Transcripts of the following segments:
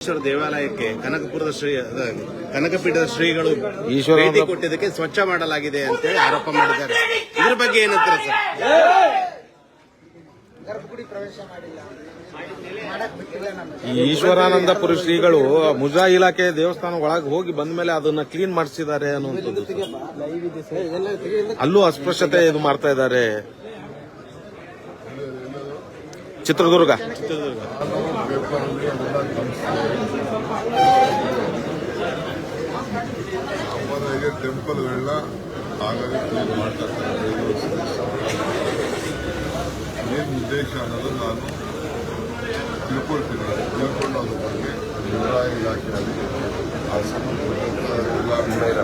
ಈಶ್ವರ ದೇವಾಲಯಕ್ಕೆ ಕನಕಪುರದ ಶ್ರೀ ಕನಕಪೀಠದ ಶ್ರೀಗಳು ಭೇಟಿ ಕೊಟ್ಟಿದ್ದಕ್ಕೆ ಸ್ವಚ್ಛ ಮಾಡಲಾಗಿದೆ ಅಂತ ಹೇಳಿ ಆರೋಪ ಮಾಡಿದ್ದಾರೆ. ಇದ್ರ ಬಗ್ಗೆ ಏನಂತಾರೆ ಸರ್? ಈಶ್ವರಾನಂದಪುರ ಶ್ರೀಗಳು ಮುಜಾ ಇಲಾಖೆ ದೇವಸ್ಥಾನ ಒಳಗೆ ಹೋಗಿ ಬಂದ ಮೇಲೆ ಅದನ್ನ ಕ್ಲೀನ್ ಮಾಡಿಸಿದ್ದಾರೆ ಅನ್ನುವಂಥದ್ದು ಅಲ್ಲೂ ಅಸ್ಪೃಶ್ಯತೆ ಇದು ಮಾಡ್ತಾ ಇದ್ದಾರೆ. ಚಿತ್ರದುರ್ಗ. ಚಿತ್ರದುರ್ಗ ಟೆಂಪಲ್ಗಳನ್ನ ಆಗಾಗ ಕ್ಲೀನ್ ಏನು ಉದ್ದೇಶ ಅನ್ನೋದು ನಾನು ತಿಳ್ಕೊಳ್ತೀನಿ ತಿಳ್ಕೊಂಡು ಅದ್ರ ಬಗ್ಗೆ ಮುಜರಾಯ ಇಲಾಖೆಯಲ್ಲಿ ಆ ಸಂಬಂಧಪಟ್ಟ ಎಲ್ಲ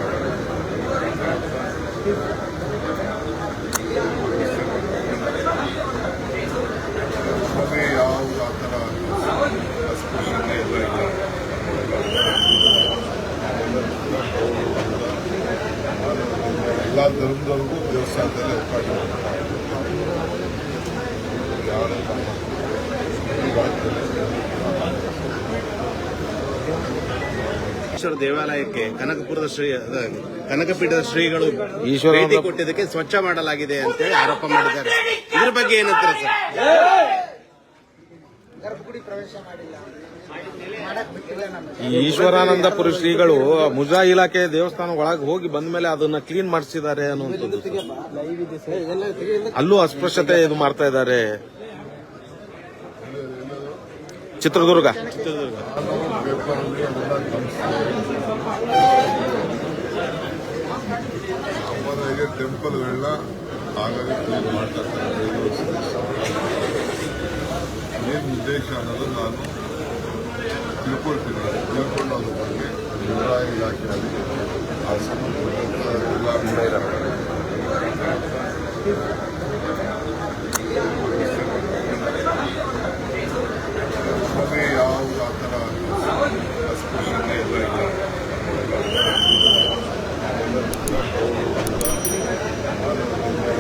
ನಮಗೆ ಯಾವ ಆ ಥರ ಅಸ್ಪೃಶ್ಯತೆ ಎಲ್ಲ ಇಲ್ಲ ಎಲ್ಲ ಧರ್ಮದವ್ರಿಗೂ ದೇವಸ್ಥಾನದಲ್ಲಿ ಅವಕಾಶ ದೇವಾಲಯಕ್ಕೆ ಕನಕಪುರದ ಶ್ರೀ ಕನಕಪೀಠದ ಶ್ರೀಗಳು ಈಶ್ವರ ಭೇಟಿ ಕೊಟ್ಟಿದ್ದಕ್ಕೆ ಸ್ವಚ್ಛ ಮಾಡಲಾಗಿದೆ ಅಂತೇಳಿ ಆರೋಪ ಮಾಡಿದ್ದಾರೆ. ಇದ್ರ ಬಗ್ಗೆ ಏನಂತಾರೆ ಸರ್? ಈ ಈಶ್ವರಾನಂದಪುರ ಶ್ರೀಗಳು ಮುಜಾ ಇಲಾಖೆ ದೇವಸ್ಥಾನ ಒಳಗೆ ಹೋಗಿ ಬಂದ ಮೇಲೆ ಅದನ್ನ ಕ್ಲೀನ್ ಮಾಡಿಸಿದ್ದಾರೆ ಅನ್ನುವಂಥದ್ದು ಅಲ್ಲೂ ಅಸ್ಪೃಶ್ಯತೆ ಇದು ಮಾಡ್ತಾ ಇದ್ದಾರೆ. ಚಿತ್ರದುರ್ಗ. ಪೇಪರಲ್ಲಿ ಹಾಗಾಗಿ ಕ್ಲೀನ್ ಮಾಡ್ತಾ ಟೆಂಪಲ್ಗಳನ್ನ ಆಗಾಗ ಕ್ಲೀನ್ ಮಾಡ್ತಾ ಇರ್ತಾರೆ ಏನು ಉದ್ದೇಶ ಅನ್ನೋದು ನಾನು ತಿಳ್ಕೊಳ್ತೀನಿ ತಿಳ್ಕೊಂಡು ಅದ್ರ ಬಗ್ಗೆ ಮುಜರಾಯ ಇಲಾಖೆಯಲ್ಲಿ ಆ ಸಂಬಂಧಪಟ್ಟ ಎಲ್ಲ ನಮಗೆ ಯಾವ ಆ ಥರ ಅಸ್ಪೃಶ್ಯತೆ ಎಲ್ಲ ಇಲ್ಲ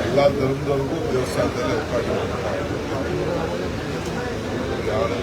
ಎಲ್ಲ ಧರ್ಮದವ್ರಿಗೂ ದೇವಸ್ಥಾನದಲ್ಲಿ ಅವಕಾಶ రావడం